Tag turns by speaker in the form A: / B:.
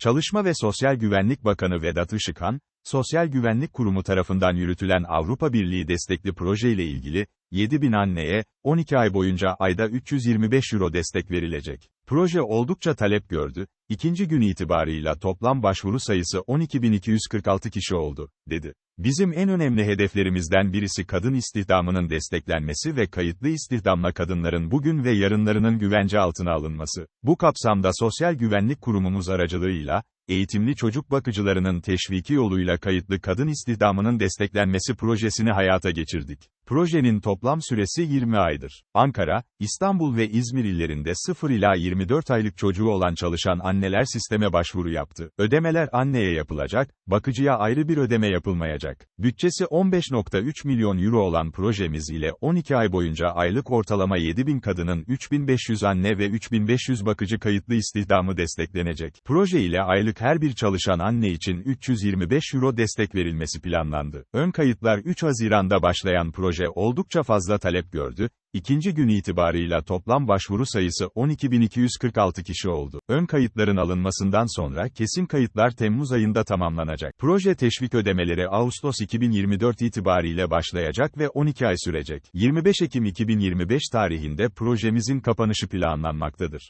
A: Çalışma ve Sosyal Güvenlik Bakanı Vedat Işıkhan, Sosyal Güvenlik Kurumu tarafından yürütülen Avrupa Birliği destekli proje ile ilgili, 7 bin anneye, 12 ay boyunca ayda 325 euro destek verilecek. Proje oldukça talep gördü, ikinci gün itibarıyla toplam başvuru sayısı 12.246 kişi oldu, dedi. Bizim en önemli hedeflerimizden birisi kadın istihdamının desteklenmesi ve kayıtlı istihdamla kadınların bugün ve yarınlarının güvence altına alınması. Bu kapsamda Sosyal Güvenlik Kurumumuz aracılığıyla, eğitimli çocuk bakıcılarının teşviki yoluyla kayıtlı kadın istihdamının desteklenmesi projesini hayata geçirdik. Projenin toplam süresi 20 aydır. Ankara, İstanbul ve İzmir illerinde 0 ila 24 aylık çocuğu olan çalışan anneler sisteme başvuru yaptı. Ödemeler anneye yapılacak, bakıcıya ayrı bir ödeme yapılmayacak. Bütçesi 15.3 milyon euro olan projemiz ile 12 ay boyunca aylık ortalama 7000 kadının 3500 anne ve 3500 bakıcı kayıtlı istihdamı desteklenecek. Proje ile aylık her bir çalışan anne için 325 euro destek verilmesi planlandı. Ön kayıtlar 3 Haziran'da başlayan proje oldukça fazla talep gördü, İkinci gün itibarıyla toplam başvuru sayısı 12.246 kişi oldu. Ön kayıtların alınmasından sonra kesin kayıtlar Temmuz ayında tamamlanacak. Proje teşvik ödemeleri Ağustos 2024 itibariyle başlayacak ve 12 ay sürecek. 25 Ekim 2025 tarihinde projemizin kapanışı planlanmaktadır.